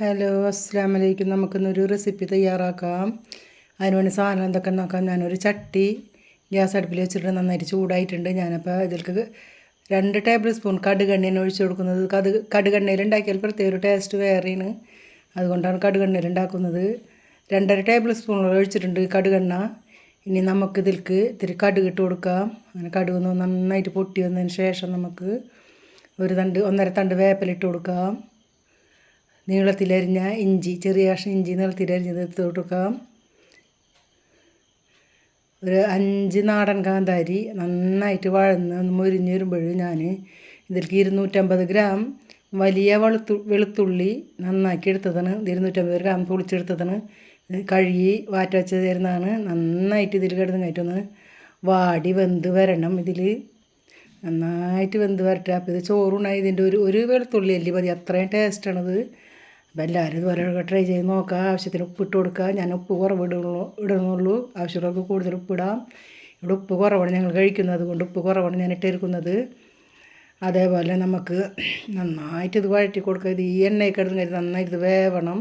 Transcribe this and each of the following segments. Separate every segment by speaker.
Speaker 1: Hello അസ്സാം വലൈക്കും നമുക്കിന്നൊരു റെസിപ്പി തയ്യാറാക്കാം. അതിന് വേണ്ടി സാധനം എന്തൊക്കെ നോക്കാം ഞാനൊരു ചട്ടി ഗ്യാസ് അടുപ്പിൽ വെച്ചിട്ട് നന്നായിട്ട് ചൂടായിട്ടുണ്ട്. ഞാനപ്പോൾ ഇതിൽക്ക് രണ്ട് ടേബിൾ സ്പൂൺ കടുകെണ്ണയാണ് ഒഴിച്ചു കൊടുക്കുന്നത്. കടുക് കടുകെണ്ണയിൽ ഉണ്ടാക്കിയാൽ പ്രത്യേക ഒരു ടേസ്റ്റ് വേറെയാണ്. അതുകൊണ്ടാണ് കടുകെണ്ണയിൽ ഉണ്ടാക്കുന്നത്. രണ്ടര ടേബിൾ സ്പൂൺ ഒഴിച്ചിട്ടുണ്ട് കടുകെണ്ണ. ഇനി നമുക്ക് ഇതിൽക്ക് ഇത്തിരി കടുക് ഇട്ട് കൊടുക്കാം. അങ്ങനെ കടുക് നന്നായിട്ട് പൊട്ടി വന്നതിന് ശേഷം നമുക്ക് ഒരു തണ്ട് ഒന്നര തണ്ട് വേപ്പിലിട്ട് കൊടുക്കാം. നീളത്തിലരിഞ്ഞ ഇഞ്ചി ചെറിയ കഷ്ണം ഇഞ്ചി നീളത്തിലരിഞ്ഞത് എടുത്ത് കൊടുക്കാം. ഒരു അഞ്ച് നാടൻ കാന്താരി നന്നായിട്ട് വഴന്ന് ഒന്ന് മുരിഞ്ഞ് വരുമ്പോൾ ഞാൻ ഇതിലേക്ക് ഇരുന്നൂറ്റമ്പത് ഗ്രാം വലിയ വെളുത്തു വെളുത്തുള്ളി നന്നാക്കി എടുത്തതാണ്. ഇരുന്നൂറ്റമ്പത് ഗ്രാം പൊളിച്ചെടുത്തതാണ്. കഴുകി വാറ്റ വെച്ച് തരുന്നതാണ്. നന്നായിട്ട് ഇതിൽ കിടന്ന് കയറ്റൊന്ന്. വാടി വെന്ത് വരണം ഇതിൽ നന്നായിട്ട് വെന്ത് വരട്ടെ. അപ്പോൾ ഇത് ചോറുണ്ടായി ഇതിന്റെ ഒരു ഒരു വെളുത്തുള്ളി അല്ലേ മതി. അത്രയും ടേസ്റ്റാണത് അപ്പോൾ എല്ലാവരും ഇതുപോലെ ട്രൈ ചെയ്ത് നോക്കുക ആവശ്യത്തിന് ഉപ്പ് ഇട്ട് കൊടുക്കുക ഞാൻ ഉപ്പ് കുറവ് ഇടുള്ളൂ ഇടുന്നുള്ളൂ. ആവശ്യമുള്ളവർക്ക് കൂടുതൽ ഉപ്പിടാം ഇവിടെ ഉപ്പ് കുറവാണ് ഞങ്ങൾ കഴിക്കുന്നത്. കൊണ്ട് ഉപ്പ് കുറവാണ് ഞാൻ ഇട്ടിരിക്കുന്നത് അതേപോലെ നമുക്ക് നന്നായിട്ട് ഇത് വഴറ്റി കൊടുക്കുക. ഇത് ഈ എണ്ണയൊക്കെ എടുത്ത് കഴിഞ്ഞ് നന്നായിട്ട് ഇത് വേവണം.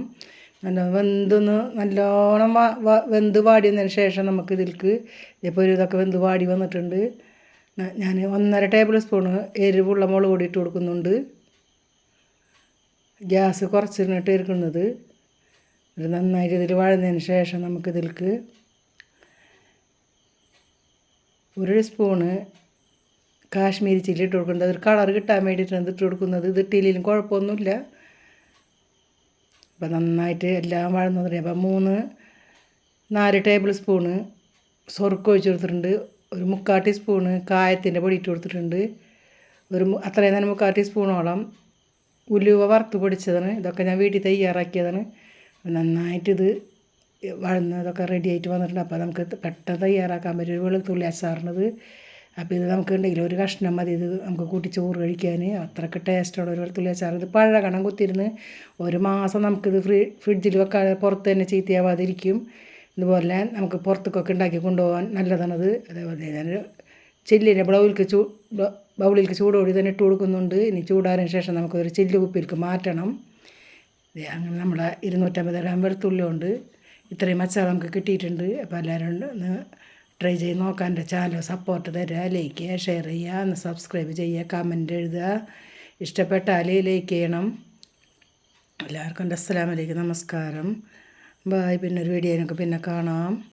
Speaker 1: നല്ല വെന്തൊന്ന് നല്ലോണം വെന്ത് വാടിയതിന് ശേഷം നമുക്ക് ഇതിൽക്ക് ഇപ്പോൾ ഒരു ഇതൊക്കെ വെന്ത് വാടി വന്നിട്ടുണ്ട്. ഞാൻ ഒന്നര ടേബിൾ സ്പൂണ് എരിവുള്ള മുളക് പൊടി ഇട്ട് കൊടുക്കുന്നുണ്ട്. ഗ്യാസ് കുറച്ചിരുന്നിട്ട് ഇരിക്കുന്നത്. ഇത് നന്നായിട്ട് ഇതിൽ വഴന്നതിന് ശേഷം നമുക്കിതിലേക്ക് ഒരു സ്പൂണ് കാശ്മീരി ചില്ലി ഇട്ട് കൊടുക്കുന്നത് ഒരു കളർ കിട്ടാൻ വേണ്ടിയിട്ടാണ് ഇട്ട് കൊടുക്കുന്നത്. ഇത് ഇട്ടില്ലെങ്കിലും കുഴപ്പമൊന്നുമില്ല. അപ്പം നന്നായിട്ട് എല്ലാം വഴന്നത് അപ്പം മൂന്ന് നാല് ടേബിൾ സ്പൂണ് സ്വർക്കം ഒഴിച്ച് കൊടുത്തിട്ടുണ്ട്. ഒരു മുക്കാൽ ടീസ്പൂണ് കായത്തിന്റെ പൊടി ഇട്ട് കൊടുത്തിട്ടുണ്ട്. ഒരു അത്രയും തന്നെ മുക്കാൽ ടീസ്പൂണോളം ഉലുവ വറുത്ത് പൊടിച്ചതാണ്. ഇതൊക്കെ ഞാൻ വീട്ടിൽ തയ്യാറാക്കിയതാണ്. നന്നായിട്ടിത് വഴന്നതൊക്കെ റെഡി ആയിട്ട് വന്നിട്ടുണ്ട്. അപ്പോൾ നമുക്ക് പെട്ടെന്ന് തയ്യാറാക്കാൻ പറ്റും ഒരു വെളുത്തുള്ളി അച്ചാറിനത്. അപ്പോൾ ഇത് നമുക്ക് ഉണ്ടെങ്കിൽ ഒരു കഷ്ണം മതി. ഇത് നമുക്ക് കൂട്ടി ചോറ് കഴിക്കാൻ. അത്രയ്ക്ക് ടേസ്റ്റുള്ള ഒരു വെളുത്തുള്ളി അച്ചാർ ഇത് പഴകണം കുത്തിരുന്ന് ഒരു മാസം നമുക്കിത് ഫ്രീ ഫ്രിഡ്ജിൽ വെക്കാതെ പുറത്ത് തന്നെ ചീത്തയാവാതിരിക്കും. ഇതുപോലെ നമുക്ക് പുറത്തേക്കൊക്കെ ഉണ്ടാക്കി കൊണ്ടുപോകാൻ നല്ലതാണത്. അതേപോലെ ഞാൻ ചില്ലിനെ ബ്ലൗലിക്ക് ചൂ ബൗളിലേക്ക് ചൂടോടി തന്നെ ഇട്ട് കൊടുക്കുന്നുണ്ട്. ഇനി ചൂടാറിന് ശേഷം നമുക്കൊരു ചില്ല് കുപ്പിയിലേക്ക് മാറ്റണം അങ്ങനെ നമ്മുടെ ഇരുന്നൂറ്റമ്പത് ഗ്രാം വെളുത്തുള്ളി ഉണ്ട്. ഇത്രയും മസാല നമുക്ക് കിട്ടിയിട്ടുണ്ട്. അപ്പോൾ എല്ലാവരും ഒന്ന് ട്രൈ ചെയ്ത് നോക്കാൻ എന്റെ ചാനൽ സപ്പോർട്ട് തരിക ലൈക്ക് ചെയ്യുക ഷെയർ ചെയ്യുക ഒന്ന് സബ്സ്ക്രൈബ് ചെയ്യുക കമന്റ് എഴുതുക. ഇഷ്ടപ്പെട്ടാൽ ലൈക്ക് ചെയ്യണം. എല്ലാവർക്കും എന്റെ അസ്സലാമലൈക്കും നമസ്കാരം. ബായ് പിന്നെ ഒരു വീഡിയോനൊക്കെ പിന്നെ കാണാം.